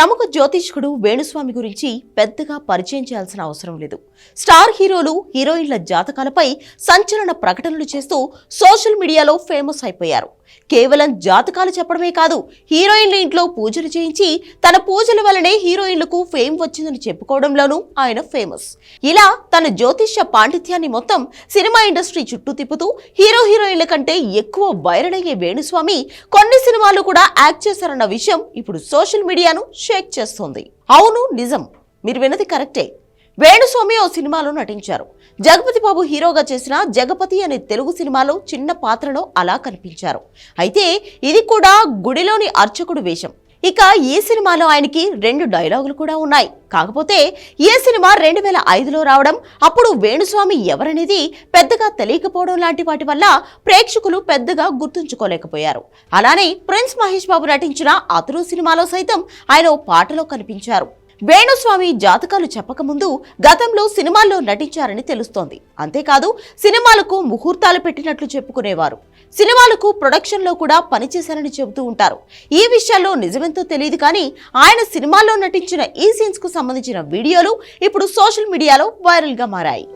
ప్రముఖ జ్యోతిష్కుడు వేణుస్వామి గురించి పెద్దగా పరిచయం చేయాల్సిన అవసరం లేదు. స్టార్ హీరోలు హీరోయిన్ల జాతకాలపై సంచలన ప్రకటనలు చేస్తూ సోషల్ మీడియాలో ఫేమస్ అయిపోయారు. కేవలం జాతకాలు చెప్పడమే కాదు హీరోయిన్ల ఇంట్లో పూజలు చేయించి తన పూజల వల్లనే హీరోయిన్లకు ఫేమ్ వచ్చిందని చెప్పుకోవడంలోనూ ఆయన ఫేమస్. ఇలా తన జ్యోతిష్య పాండిత్యాన్ని మొత్తం సినిమా ఇండస్ట్రీ చుట్టూ తిప్పుతూ హీరో హీరోయిన్ల కంటే ఎక్కువ వైరల్ అయ్యే వేణుస్వామి కొన్ని సినిమాలు కూడా యాక్ట్ చేశారన్న విషయం ఇప్పుడు సోషల్ మీడియాను షేక్ చేస్తోంది. అవును నిజం. మీరు విన్నది కరెక్టే. వేణుస్వామి ఓ సినిమాలో నటించారు. జగపతి బాబు హీరోగా చేసిన జగపతి అనే తెలుగు సినిమాలో చిన్న పాత్రలో అలా కనిపించారు. అయితే ఇది కూడా గుడిలోని అర్చకుడు వేషం. ఇక ఈ సినిమాలో ఆయనకి రెండు డైలాగులు కూడా ఉన్నాయి. కాకపోతే ఈ సినిమా రెండు వేల ఐదులో రావడం అప్పుడు వేణుస్వామి ఎవరనేది పెద్దగా తెలియకపోవడం లాంటి వాటి వల్ల ప్రేక్షకులు పెద్దగా గుర్తుంచుకోలేకపోయారు. అలానే ప్రిన్స్ మహేష్ బాబు నటించిన అతను సినిమాలో సైతం ఆయన పాటలో కనిపించారు. వేణుస్వామి జాతకాలు చెప్పకముందు గతంలో సినిమాల్లో నటించారని తెలుస్తోంది. అంతేకాదు సినిమాలకు ముహూర్తాలు పెట్టినట్లు చెప్పుకునేవారు. సినిమాలకు ప్రొడక్షన్లో కూడా పనిచేశారని చెబుతూ ఉంటారు. ఈ విషయాల్లో నిజమెంతో తెలియదు కానీ ఆయన సినిమాల్లో నటించిన ఈ సీన్స్కు సంబంధించిన వీడియోలు ఇప్పుడు సోషల్ మీడియాలో వైరల్గా మారాయి.